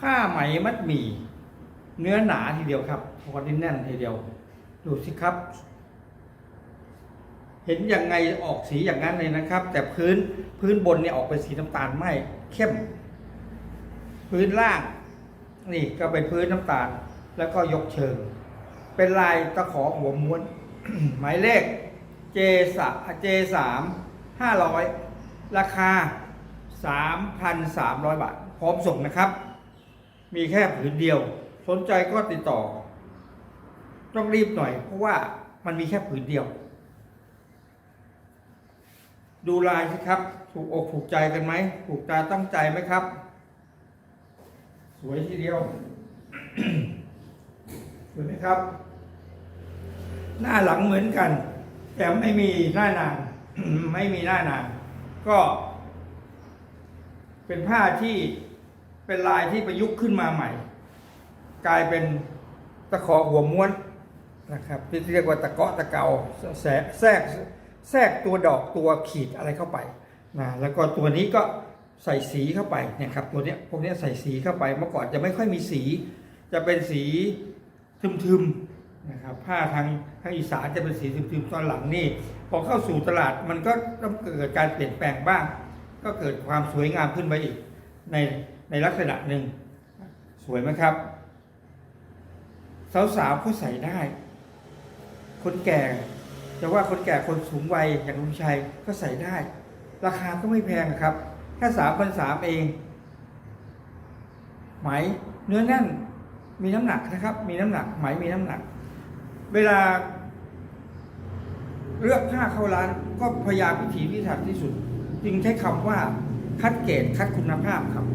ผ้าไหมมัดหมี่เนื้อหนาทีเดียวครับพอดินแน่นทีเดียว ดูสิครับ เห็นยังไงออกสีอย่างนั้นเลยนะครับ แต่พื้นพื้นบนเนี่ยออกเป็นสีน้ำตาลไหมเข้ม พื้นล่าง นี่ก็เป็นพื้นน้ำตาล แล้วก็ยกเชิง เป็นลายตะขอหัวม้วน หมายเลข J สา J สามห้าร้อยราคาสามพันสามร้อยบาท พร้อมส่งนะครับ มีแค่ผืนเดียว สนใจก็ติดต่อ ต้องรีบหน่อย เพราะว่ามันมีแค่ผืนเดียว ดูลายสิครับ ถูกอกถูกใจกันไหม ถูกตาตั้งใจไหมครับ สวยทีเดียวสวยไหมครับ หน้าหลังเหมือนกัน แต่ไม่มีหน้านางไม่มีหน้านางก็เป็นผ้าที่ เป็นลายที่ประยุกต์ขึ้นมาใหม่ กลายเป็นตะขอหัวม้วนนะครับที่เรียกว่าตะเกาะตะเกาแทรกแทรกแทรกตัวดอกตัวขีดอะไรเข้าไปนะแล้วก็ตัวนี้ก็ใส่สีเข้าไปเนี่ยครับตัวเนี้ยพวกนี้ใส่สีเข้าไปเมื่อก่อนจะไม่ค่อยมีสี จะเป็นสีทึมๆนะครับผ้าทางทางอีสานจะเป็นสีทึมๆตอนหลังนี่พอเข้าสู่ตลาดมันก็ต้องเกิดการเปลี่ยนแปลงบ้าง ก็เกิดความสวยงามขึ้นไปอีกใน ในลักษณะหนึ่ง สวยไหมครับ สาวๆก็ใส่ได้ คนแก่จะว่าคนแก่คนสูงวัยอย่างลุงชัยก็ใส่ได้ ราคาก็ไม่แพงครับแค่สามพันสามเอง ไหมเนื้อแน่นมีน้ำหนักนะครับ มีน้ำหนัก ไหมมีน้ำหนัก เวลา เลือกผ้าเข้าร้านก็พยายามพิถีพิถันที่สุด จึงใช้คำว่าคัดเกรดคัดคุณภาพครับ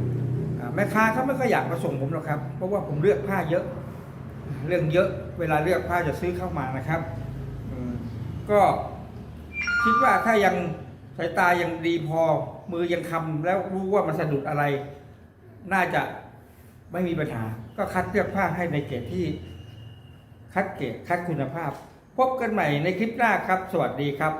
แม่ค้าเขาไม่ค่อยอยากมาส่งผมหรอกครับ เพราะว่าผมเลือกผ้าเยอะ เรื่องเยอะ เวลาเลือกผ้าจะซื้อเข้ามานะครับก็คิดว่าถ้ายังสายตายังดีพอ มือยังคำแล้วรู้ว่ามันสะดุดอะไร น่าจะไม่มีปัญหา ก็คัดเลือกผ้าให้ในเกรดที่ คัดเกรดคัดคุณภาพ พบกันใหม่ในคลิปหน้าครับ สวัสดีครับ